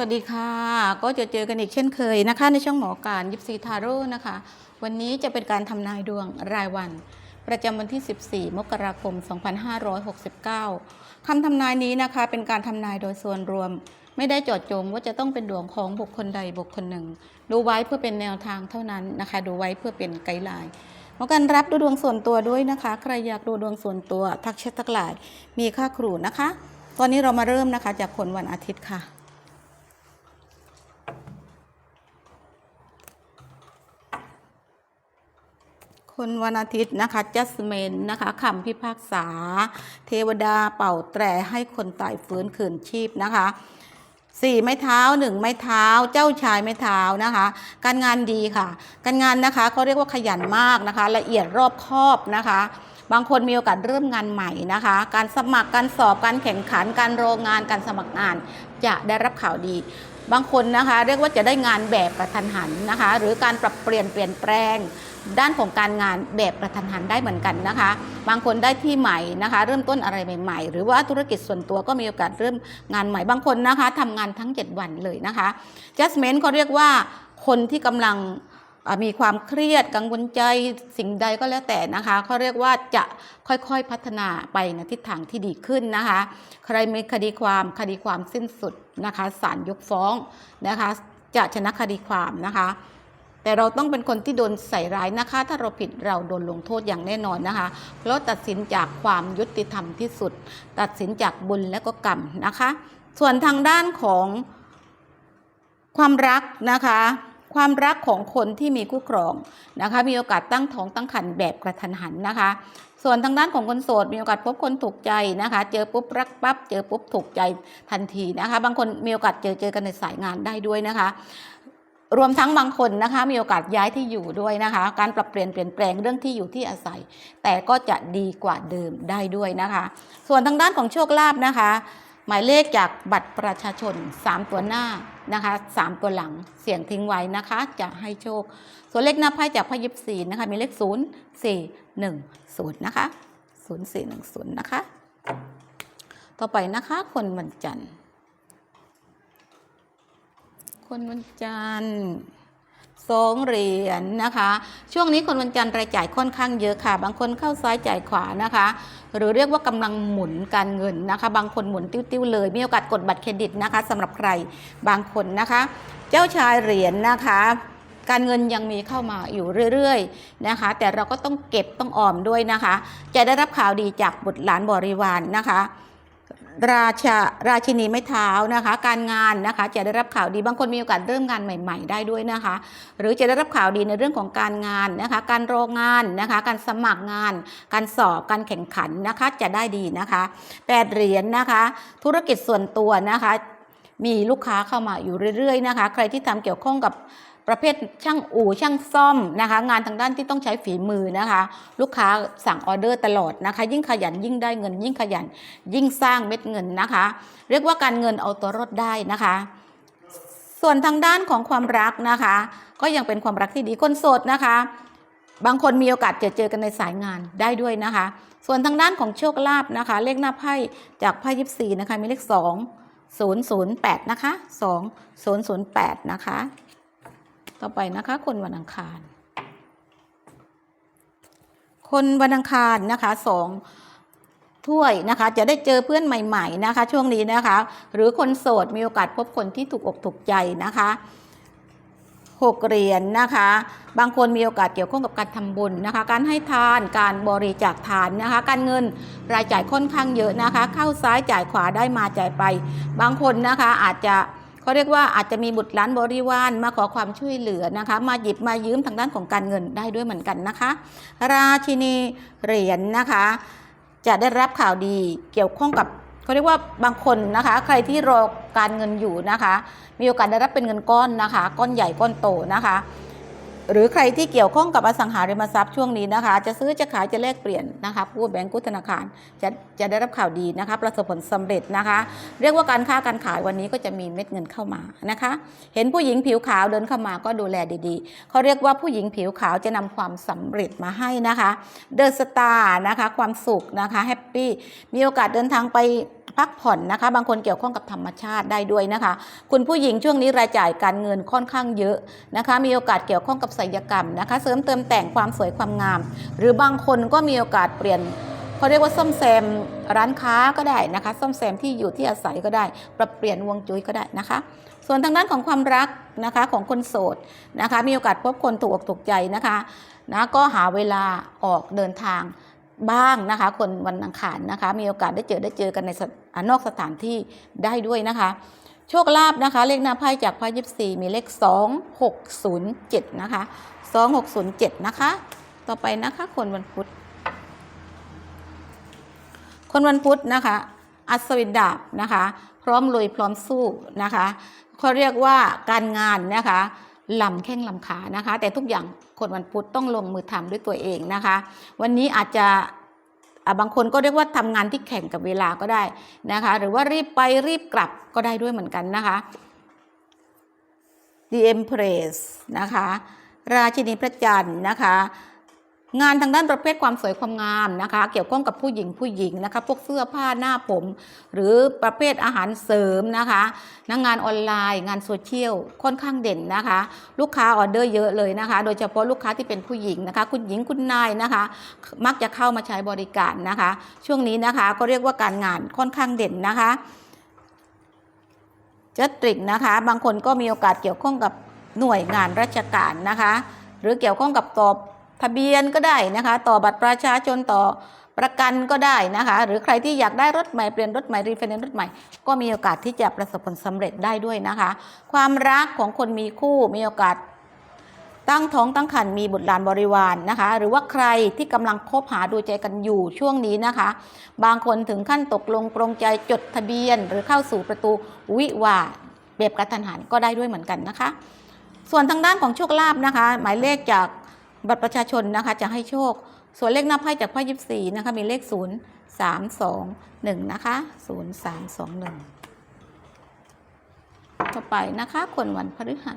วัสดีค่ะ ก็จะเจอกันอีกเช่นเคยนะคะ ในช่องหมอการยิปซีทาโร่นะคะ วันนี้จะเป็นการทำนายดวงรายวัน ประจำวันที่ 14 มกราคม 2569 คำทำนายนี้นะคะ เป็นการทำนายโดยส่วนรวม ไม่ได้จาะจงว่าจะต้องเป็นดวงของบุคคลใดบุคคลหนึ่ง ดูไว้เพื่อเป็นแนวทางเท่านั้นนะคะ ดูไว้เพื่อเป็นไกด์ไลน์หมอการรับดูดวงส่วนตัวด้วยนะคะ ใครอยากดูดวงส่วนตัวทักแชททักไลน์มีค่าครูนะคะ ตอนนี้เรามาเริ่มนะคะ จากคนวันอาทิตย์ค่ะ คนวันอาทิตย์นะคะจัสเมนนะคะคำพิพากษา เทวดาเป่าแตรให้คนตายฟื้นคืนชีพนะคะสี่ไม้เท้าหนึ่งไม้เท้า เจ้าชายไม้เท้านะคะ การงานดีค่ะ การงานนะคะเขาเรียกว่าขยันมากนะคะ ละเอียดรอบคอบนะคะ บางคนมีโอกาสเริ่มงานใหม่นะคะ การสมัครการสอบการแข่งขันการโรงงานการสมัครงานจะได้รับข่าวดี บางคนนะคะ เรียกว่าจะได้งานแบบกระทันหันนะคะ หรือการปรับเปลี่ยนเปลี่ยนแปลง ด้านของการงานแบบกระทันหันได้เหมือนกันนะคะ บางคนได้ที่ใหม่นะคะ เริ่มต้นอะไรใหม่ ๆ หรือว่าธุรกิจส่วนตัวก็มีโอกาสเริ่มงานใหม่บางคนนะคะทำงานทั้ง 7 วันเลยนะคะ Justment เขาเรียกว่าคนที่กำลังมีความเครียดกังวลใจสิ่งใดก็แล้วแต่นะคะเขาเรียกว่าจะค่อยๆพัฒนาไปในทิศทางที่ดีขึ้นนะคะ ใครมีคดีความคดีความสิ้นสุดนะคะศาลยกฟ้องนะคะ จะชนะคดีความนะคะ แต่เราต้องเป็นคนที่โดนใส่ร้ายนะคะ ถ้าเราผิดเราโดนลงโทษอย่างแน่นอนนะคะ เพราะตัดสินจากความยุติธรรมที่สุด ตัดสินจากบุญและก็กรรมนะคะ ส่วนทางด้านของความรักนะคะ ความรักของคนที่มีคู่ครองนะคะ มีโอกาสตั้งท้องตั้งครรภ์แบบกระทันหันนะคะ ส่วนทางด้านของคนโสดมีโอกาสพบคนถูกใจนะคะ เจอปุ๊บรักปั๊บเจอปุ๊บถูกใจทันทีนะคะ บางคนมีโอกาสเจอเจอกันในสายงานได้ด้วยนะคะ รวมทั้งบางคนนะคะมีโอกาสย้ายที่อยู่ด้วยนะคะ การปรับเปลี่ยนเปลี่ยนแปลงเรื่องที่อยู่ที่อาศัย แต่ก็จะดีกว่าเดิมได้ด้วยนะคะ ส่วนทางด้านของโชคลาภนะคะ หมายเลขจากบัตรประชาชน 3 ตัวหน้านะคะ3ตัวหลังเสียงทิ้งไว้นะคะ จะให้โชค ส่วนเลขหน้าไพ่จากไพ่ยิบสีนะคะมีเลข 0 4 1 0นะคะ0 4 1 0นะคะ ต่อไปนะคะ คนวันจันทร์ คนวันจันทร์สองเหรียญนะคะ ช่วงนี้คนวันจันทร์รายจ่ายค่อนข้างเยอะค่ะ บางคนเข้าซ้ายจ่ายขวานะคะ หรือเรียกว่ากำลังหมุนการเงินนะคะ บางคนหมุนติ้วๆเลย มีโอกาสกดบัตรเครดิตนะคะสำหรับใครบางคนนะคะ เจ้าชายเหรียญนะคะ การเงินยังมีเข้ามาอยู่เรื่อยๆนะคะ แต่เราก็ต้องเก็บต้องออมด้วยนะคะ จะได้รับข่าวดีจากบุตรหลานบริวารนนะคะ ราชาราชินีไม้เท้านะคะ การงานนะคะจะได้รับข่าวดีบางคนมีโอกาสเริ่มงานใหม่ ๆ ได้ด้วยนะคะ หรือจะได้รับข่าวดีในเรื่องของการงานนะคะ การโรงงานนะคะ การสมัครงาน การสอบการแข่งขันนะคะจะได้ดีนะคะแปดเหรียญนะคะ ธุรกิจส่วนตัวนะคะ มีลูกค้าเข้ามาอยู่เรื่อยๆนะคะ ใครที่ทำเกี่ยวข้องกับ ประเภทช่างอู่ช่างซ่อมนะคะ งานทางด้านที่ต้องใช้ฝีมือนะคะ ลูกค้าสั่งออเดอร์ตลอดนะคะ ยิ่งขยันยิ่งได้เงิน ยิ่งขยัน ยิ่งสร้างเม็ดเงินนะคะ เรียกว่าการเงินเอาตัวรอดได้นะคะ ส่วนทางด้านของความรักนะคะ ก็ยังเป็นความรักที่ดีคนโสดนะคะบางคนมีโอกาสจอเจอกันในสายงานได้ด้วยนะคะ ส่วนทางด้านของโชคลาภนะคะ เลขหน้าไพ่จากไพ่ยิปซีนะคะ มีเลข2 008นะคะ2 008นะคะ ต่อไปนะคะ คนวันอังคาร คนวันอังคารนะคะสองถ้วยนะคะจะได้เจอเพื่อนใหม่ ๆนะคะ ช่วงนี้นะคะ หรือคนโสดมีโอกาสพบคนที่ถูกอกถูกใจนะคะหกเหรียญนะคะ บางคนมีโอกาสเกี่ยวข้องกับการทำบุญนะคะ การให้ทาน การบริจาคทานนะคะ การเงินรายจ่ายค่อนข้างเยอะนะคะ เข้าซ้ายจ่ายขวาได้มาจ่ายไป บางคนนะคะอาจจะ เขาเรียกว่าอาจจะมีบุตรหลานบริวารมาขอความช่วยเหลือนะคะ มาหยิบมายืมทางด้านของการเงินได้ด้วยเหมือนกันนะคะ ราชินีเหรียญนะคะ จะได้รับข่าวดีเกี่ยวข้องกับเขาเรียกว่าบางคนนะคะ ใครที่รอการเงินอยู่นะคะ มีโอกาสได้รับเป็นเงินก้อนนะคะ ก้อนใหญ่ก้อนโตนะคะ หรือใครที่เกี่ยวข้องกับอสังหาริมทรัพย์ช่วงนี้นะคะ จะซื้อจะขายจะแลกเปลี่ยนนะคะผู้แบงก์กู้ธนาคารจะจะได้รับข่าวดีนะคะ ประสบผลสำเร็จนะคะ เรียกว่าการค้าการขายวันนี้ก็จะมีเม็ดเงินเข้ามานะคะ เห็นผู้หญิงผิวขาวเดินเข้ามาก็ดูแลดีๆ เขาเรียกว่าผู้หญิงผิวขาวจะนำความสำเร็จมาให้นะคะ เดอะสตาร์นะคะความสุขนะคะแฮปปี้มีโอกาสเดินทางไป พักผ่อนนะคะ บางคนเกี่ยวข้องกับธรรมชาติได้ด้วยนะคะ คุณผู้หญิงช่วงนี้รายจ่ายการเงินค่อนข้างเยอะนะคะ มีโอกาสเกี่ยวข้องกับศิลกรรมนะคะ เสริมเติมแต่งความสวยความงาม หรือบางคนก็มีโอกาสเปลี่ยนเขาเรียกว่าซ่อมแซมร้านค้าก็ได้นะคะ ซ่อมแซมที่อยู่ที่อาศัยก็ได้ ปรับเปลี่ยนวงจุ้ยก็ได้นะคะ ส่วนทางด้านของความรักนะคะของคนโสดนะคะ มีโอกาสพบคนถูกอกถูกใจนะคะนะก็หาเวลาออกเดินทาง บ้างนะคะ คนวันอังคารนะคะ มีโอกาสได้เจอได้เจอกันในอนอกสถานที่ได้ด้วยนะคะ โชคลาภนะคะ เลขหน้าไพ่จากไพ่ยิปซีมีเลข2607นะคะ2607นะคะ ต่อไปนะคะคนวันพุธ คนวันพุธนะคะ อัศวินดาบนะคะ พร้อมลุยพร้อมสู้นะคะเขาเรียกว่าการงานนะคะ ลำแข้งลำขานะคะ แต่ทุกอย่างคนวันพุธต้องลงมือทำด้วยตัวเองนะคะ วันนี้อาจจะบางคนก็เรียกว่าทำงานที่แข่งกับเวลาก็ได้นะคะ หรือว่ารีบไปรีบกลับก็ได้ด้วยเหมือนกันนะคะ The Empress นะคะ ราชินีพระจันทร์นะคะ งานทางด้านประเภทความสวยความงามนะคะ เกี่ยวข้องกับผู้หญิงผู้หญิงนะคะ พวกเสื้อผ้าหน้าผม หรือประเภทอาหารเสริมนะคะนะงานออนไลน์ งานโซเชียลค่อนข้างเด่นนะคะ ลูกค้าออเดอร์เยอะเลยนะคะ โดยเฉพาะลูกค้าที่เป็นผู้หญิงนะคะ คุณหญิงคุณนายนะคะ มักจะเข้ามาใช้บริการนะคะ ช่วงนี้นะคะก็เรียกว่าการงานค่อนข้างเด่นนะคะจัตริกนะคะ บางคนก็มีโอกาสเกี่ยวข้องกับหน่วยงานราชการนะคะ หรือเกี่ยวข้องกับตอบ ทะเบียนก็ได้นะคะ ต่อบัตรประชาชนต่อประกันก็ได้นะคะ หรือใครที่อยากได้รถใหม่เปลี่ยนรถใหม่รีไฟแนนซ์รถใหม่ ก็มีโอกาสที่จะประสบผลสำเร็จได้ด้วยนะคะ ความรักของคนมีคู่มีโอกาส ตั้งท้องตั้งครรภ์มีบุตรหลานบริวารนะคะ หรือว่าใครที่กำลังคบหาดูใจกันอยู่ช่วงนี้นะคะ บางคนถึงขั้นตกลงปรงใจจดทะเบียน หรือเข้าสู่ประตูวิวาแบบกระทันหันก็ได้ด้วยเหมือนกันนะคะ ส่วนทางด้านของโชคลาภนะคะ หมายเลขจาก บัตรประชาชนนะคะจะให้โชค ส่วนเลขหน้าไพ่จากไพ่ยิปซีนะคะมีเลข0 3 2 1นะคะ0 3 2 1ต่อไปนะคะคนวันพฤหัส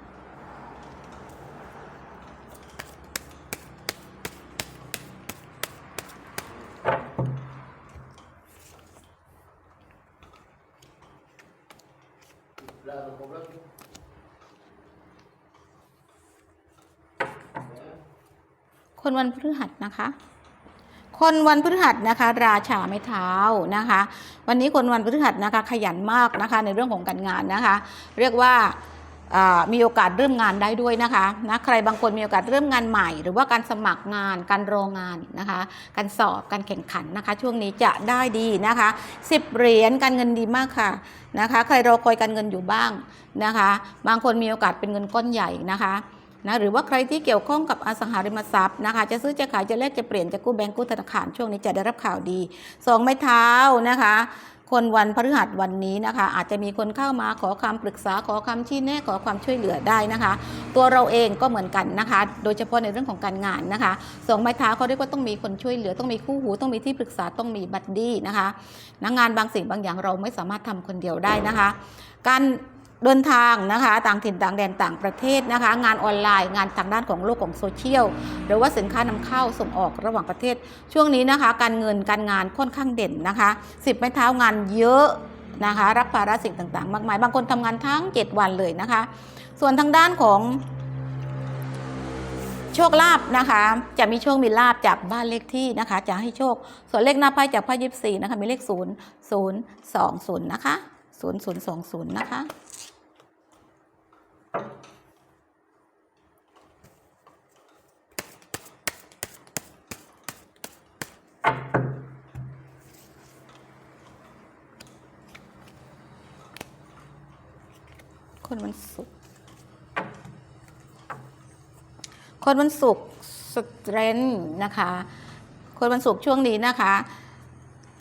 วันพฤหัสนะคะ คนวันพฤหัสนะคะ ราชาไม้เท้านะคะ วันนี้คนวันพฤหัสนะคะ ขยันมากนะคะในเรื่องของการงานนะคะ เรียกว่ามีโอกาสเริ่มงานได้ด้วยนะคะนะใครบางคนมีโอกาสเริ่มงานใหม่ หรือว่าการสมัครงาน การรองานนะคะ การสอบการแข่งขันนะคะ ช่วงนี้จะได้ดีนะคะ10เหรียญการเงินดีมากค่ะนะคะ ใครรอคอยการเงินอยู่บ้างนะคะ บางคนมีโอกาสเป็นเงินก้อนใหญ่นะคะ นะหรือว่าใครที่เกี่ยวข้องกับอสังหาริมทรัพย์นะคะจะซื้อจะขายจะแลกจะเปลี่ยนจะกู้แบงก์กู้ธนาคารช่วงนี้จะได้รับข่าวดีสองไม้เท้านะคะคนวันพฤหัสวันนี้นะคะ อาจจะมีคนเข้ามาขอคำปรึกษาขอคำชี้แนะขอความช่วยเหลือได้นะคะ ตัวเราเองก็เหมือนกันนะคะ โดยเฉพาะในเรื่องของการงานนะคะสองไม้เท้าเขาเรียกว่าต้องมีคนช่วยเหลือต้องมีคู่หูต้องมีที่ปรึกษาต้องมีบัดดี้นะคะนะงานบางสิ่งบางอย่างเราไม่สามารถทำคนเดียวได้นะคะ การ เดินทางนะคะ ต่างถิ่นต่างแดนต่างประเทศนะคะ งานออนไลน์ งานทางด้านของโลกของโซเชียลหรือว่าสินค้านำเข้าส่งออกระหว่างประเทศ ช่วงนี้นะคะ การเงินการงานค่อนข้างเด่นนะคะสิบไม้เท้างานเยอะนะคะ รับภาระสิ่งต่างๆ มากมาย บางคนทำงานทั้ง 7 วันเลยนะคะ ส่วนทางด้านของโชคลาภนะคะ จะมีโชคมีลาภจากบ้านเลขที่นะคะ จะให้โชค ส่วนเลขหน้าไพ่จากไพ่ยิปซีนะคะ มีเลข0 0 2 0นะคะ0 0 2 0นะคะ คนวันศุกคนวันศุกสเตรนนะคะ คนวันศุกช่วงนี้นะคะ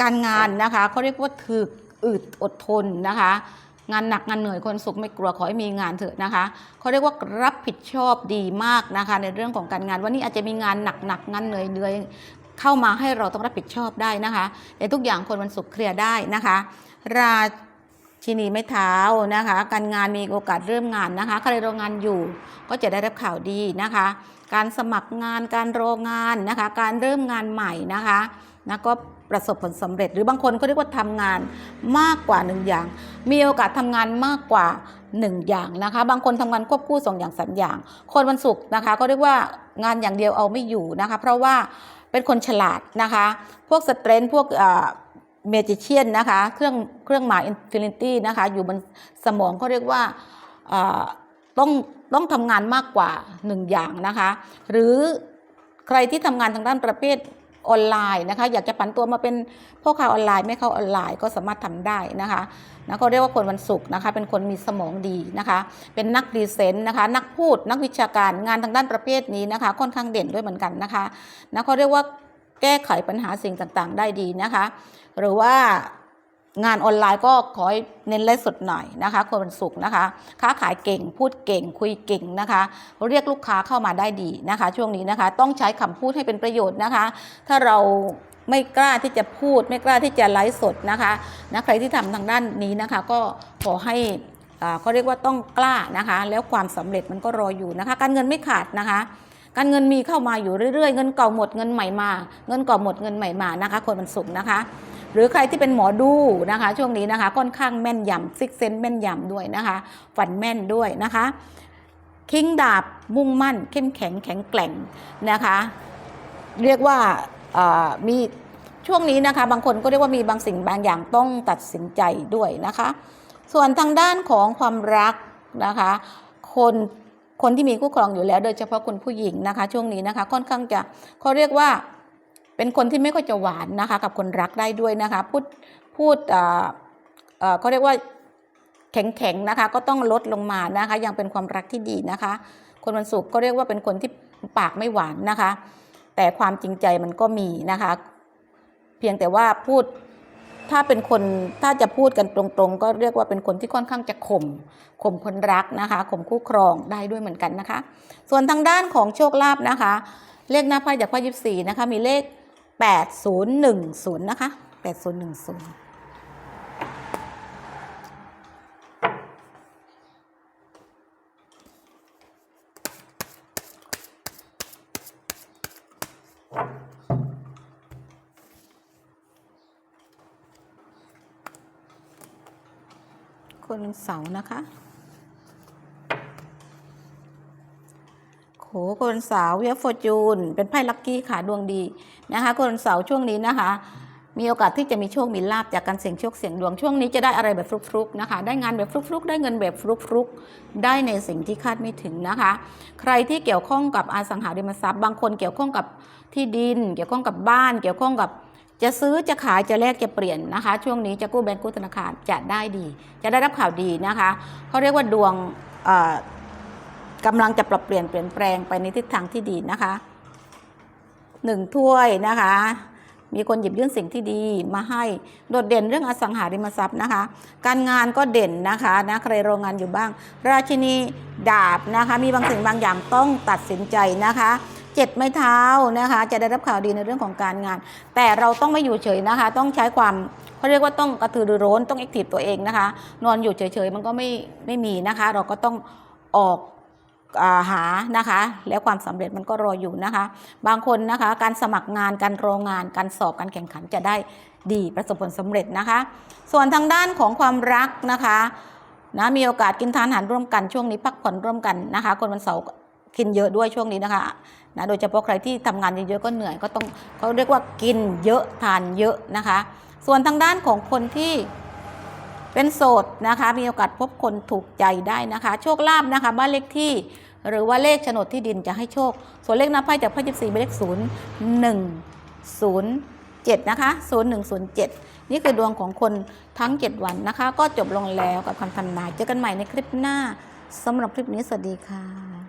การงานนะคะเขาเรียกว่าถึกอึดอดทนนะคะ งานหนักงานเหนื่อยคนศุกร์ไม่กลัวขอให้มีงานเถอะนะคะเขาเรียกว่ารับผิดชอบดีมากนะคะ ในเรื่องของการงานวันนี้อาจจะมีงานหนักๆงานเหนื่อยเหนื่อยเข้ามาให้เราต้องรับผิดชอบได้นะคะแต่ทุกอย่างคนวันศุกร์เคลียร์ได้นะคะ ราชินีไม้เท้านะคะ การงานมีโอกาสเริ่มงานนะคะใครรองานอยู่ก็จะได้รับข่าวดีนะคะ การสมัครงานการรองานนะคะ การเริ่มงานใหม่นะคะ นะก็ประสบผลสำเร็จ หรือบางคนเขาเรียกว่าทำงานมากกว่าหนึ่งอย่าง มีโอกาสทำงานมากกว่าหนึ่งอย่างนะคะ บางคนทำงานควบคู่สองอย่างสามอย่าง คนวันศุกร์นะคะก็เรียกว่างานอย่างเดียวเอาไม่อยู่นะคะ เพราะว่าเป็นคนฉลาดนะคะ พวกสเตรนพวกเมจิเชียนนะคะ เครื่องเครื่องหมายอินฟินิตี้นะคะ อยู่บนสมองเขาเรียกว่าต้องต้องทำงานมากกว่าหนึ่งอย่างนะคะ หรือใครที่ทำงานทางด้านประเภท ออนไลน์นะคะ อยากจะผันตัวมาเป็นพ่อค้าออนไลน์ไม่เข้าออนไลน์ก็สามารถทำได้นะคะนะเขาเรียกว่าคนวันศุกร์นะคะ เป็นคนมีสมองดีนะคะ เป็นนักดีเซนต์นะคะ นักพูดนักวิชาการงานทางด้านประเภทนี้นะคะ ค่อนข้างเด่นด้วยเหมือนกันนะคะนะเขาเรียกว่าแก้ไขปัญหาสิ่งต่างๆ ได้ดีนะคะ หรือว่า งานออนไลน์ก็ขอเน้นไลฟ์สดหน่อยนะคะคนวันศุกร์นะคะ ค้าขายเก่งพูดเก่ง คุยเก่งนะคะ เรียกลูกค้าเข้ามาได้ดีนะคะ ช่วงนี้นะคะ ต้องใช้คำพูดให้เป็นประโยชน์นะคะ ถ้าเราไม่กล้าที่จะพูด ไม่กล้าที่จะไลฟ์สดนะคะนะใครที่ทำทางด้านนี้นะคะ ก็ขอให้อ่าเขาเรียกว่าต้องกล้านะคะ แล้วความสำเร็จมันก็รออยู่นะคะ การเงินไม่ขาดนะคะ การเงินมีเข้ามาอยู่เรื่อยๆ เงินเก่าหมดเงินใหม่มา เงินเก่าหมดเงินใหม่มานะคะ คนมันสุขนะคะ หรือใครที่เป็นหมอดูนะคะ ช่วงนี้นะคะ ค่อนข้างแม่นยำซิกเซนแม่นยำด้วยนะคะ ฝันแม่นด้วยนะคะ คิงดาบมุ่งมั่น เข้มแข็งแข็งแกร่งนะคะ เรียกว่ามีช่วงนี้นะคะ บางคนก็เรียกว่ามีบางสิ่งบางอย่างต้องตัดสินใจด้วยนะคะ ส่วนทางด้านของความรักนะคะ คน คนที่มีคู่ครองอยู่แล้ว โดยเฉพาะคนผู้หญิงนะคะ ช่วงนี้นะคะ ค่อนข้างจะเขาเรียกว่าเป็นคนที่ไม่ค่อยจะหวานนะคะ กับคนรักได้ด้วยนะคะ พูดพูดเอ่อเอ่อเขาเรียกว่าแข็งๆนะคะ ก็ต้องลดลงมานะคะ ยังเป็นความรักที่ดีนะคะ คนวันศุกร์ก็เรียกว่าเป็นคนที่ปากไม่หวานนะคะ แต่ความจริงใจมันก็มีนะคะ เพียงแต่ว่าพูด ถ้าเป็นคนถ้าจะพูดกันตรงๆ ก็เรียกว่าเป็นคนที่ค่อนข้างจะข่มข่มคนรักนะคะข่มคู่ครองได้ด้วยเหมือนกันนะคะ ส่วนทางด้านของโชคลาภนะคะ เลขหน้าไพ่จากไพ่ยิบสี่นะคะมีเลข8010นะคะ8010 เสาร์นะคะ โขคนเสาร์เวียฟอร์จูน เป็นไพ่ลัคกี้ค่ะดวงดีนะคะ คนเสาร์ช่วงนี้นะคะ มีโอกาสที่จะมีโชค มีลาบจากการเสี่ยงโชคเสี่ยงดวงช่วงนี้จะได้อะไรแบบฟลุกๆนะคะ ได้งานแบบฟลุกๆ ได้เงินแบบฟลุกๆ ได้ในสิ่งที่คาดไม่ถึงนะคะ ใครที่เกี่ยวข้องกับอสังหาริมทรัพย์ บางคนเกี่ยวข้องกับที่ดิน เกี่ยวข้องกับบ้าน เกี่ยวข้องกับ จะซื้อจะขายจะแลกจะเปลี่ยนนะคะ ช่วงนี้จะกู้แบงก์กู้ธนาคารจะได้ดี จะได้รับข่าวดีนะคะเขาเรียกว่าดวงกำลังจะปรับเปลี่ยนเปลี่ยนแปลงไปในทิศทางที่ดีนะคะหนึ่งถ้วยนะคะ มีคนหยิบยื่นสิ่งที่ดีมาให้โดดเด่นเรื่องอสังหาริมทรัพย์นะคะ การงานก็เด่นนะคะนะใครโรงงานอยู่บ้าง ราชินีดาบนะคะ มีบางสิ่งบางอย่างต้องตัดสินใจนะคะ เจ็ดไม้เท้านะคะ จะได้รับข่าวดีในเรื่องของการงาน แต่เราต้องไม่อยู่เฉยนะคะ ต้องใช้ความเขาเรียกว่าต้องกระตือรือร้นต้องแอคทีฟตัวเองนะคะ นอนอยู่เฉยๆมันก็ไม่ไม่มีนะคะ เราก็ต้องออกอาหานะคะ แล้วความสำเร็จมันก็รออยู่นะคะ บางคนนะคะ การสมัครงานการโรงงานการสอบการแข่งขันจะได้ดีประสบผลสำเร็จนะคะ ส่วนทางด้านของความรักนะคะนะมีโอกาสกินทานอาหารร่วมกันช่วงนี้พักผ่อนร่วมกันนะคะ คนวันเสาร์กินเยอะด้วยช่วงนี้นะคะ นะโดยเฉพาะใครที่ทำงานเยอะๆก็เหนื่อยก็ต้องเขาเรียกว่ากินเยอะทานเยอะนะคะ ส่วนทางด้านของคนที่เป็นโสดนะคะ มีโอกาสพบคนถูกใจได้นะคะ โชคลาภนะคะ บ้านเลขที่ หรือว่าเลขโฉนดที่ดินจะให้โชค ส่วนเลขหน้าไพ่จากไพ่ยิบสี่เป็นเลขศูนย์หนึ่งศูนย์เจ็ดนะคะศูนย์หนึ่งศูนย์เจ็ดนี่คือดวงของคนทั้ง7วันนะคะ ก็จบลงแล้วกับคำทำนายเจอกันใหม่ในคลิปหน้าสำหรับคลิปนี้สวัสดีค่ะ